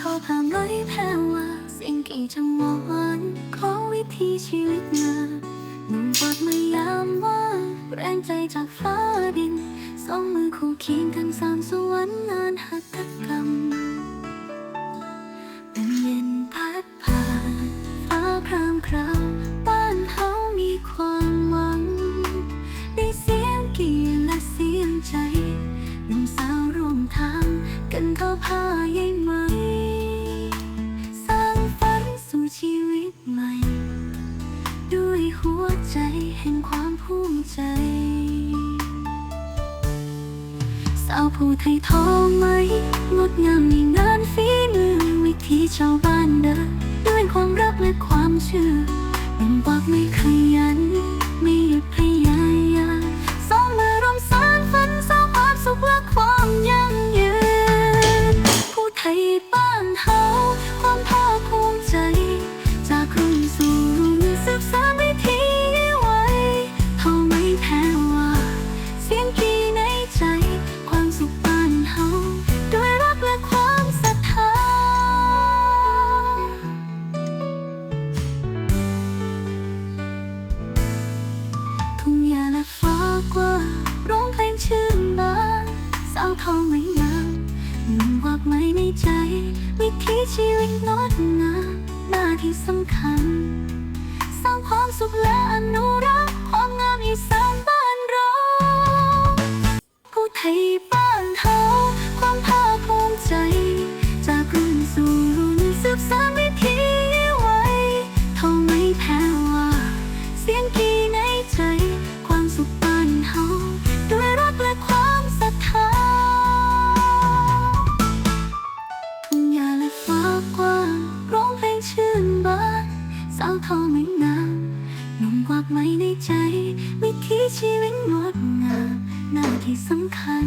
ทอผ่านลอยแผ่วเสิ่งกี่จังหวะขอวิธีชีวิตเงาหนุ่มบทมายามว่าแรงใจจากฟ้าดินสองมือคู่เคียงกันสามสวรรค์งานหัตถกรรม ภูมิใจ สาวผู้ไทยท้องไม เขาไม่นานมันวอกไม่ในใจ วิถีชีวิตนดงาหน้าที่สำคัญ สร้างความสุขและอนุรักษ์ความงามอีสานบ้านเราผู้ไทยาวทองไม่นามหนุ่มกวาดไม้ในใจ วิถีชีวิตงดงามหน้าที่สำคัญ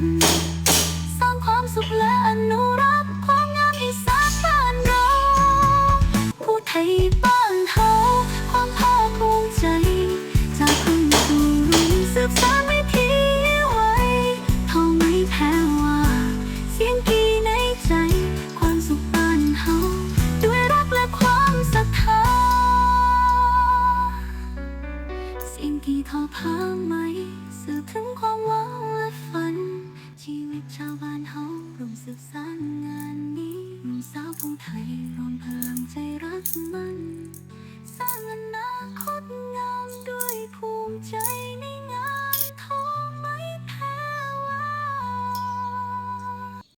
สร้างความสุขและอนุรักษ์ ขาพาไหมสื่อถึงความหวังและฝ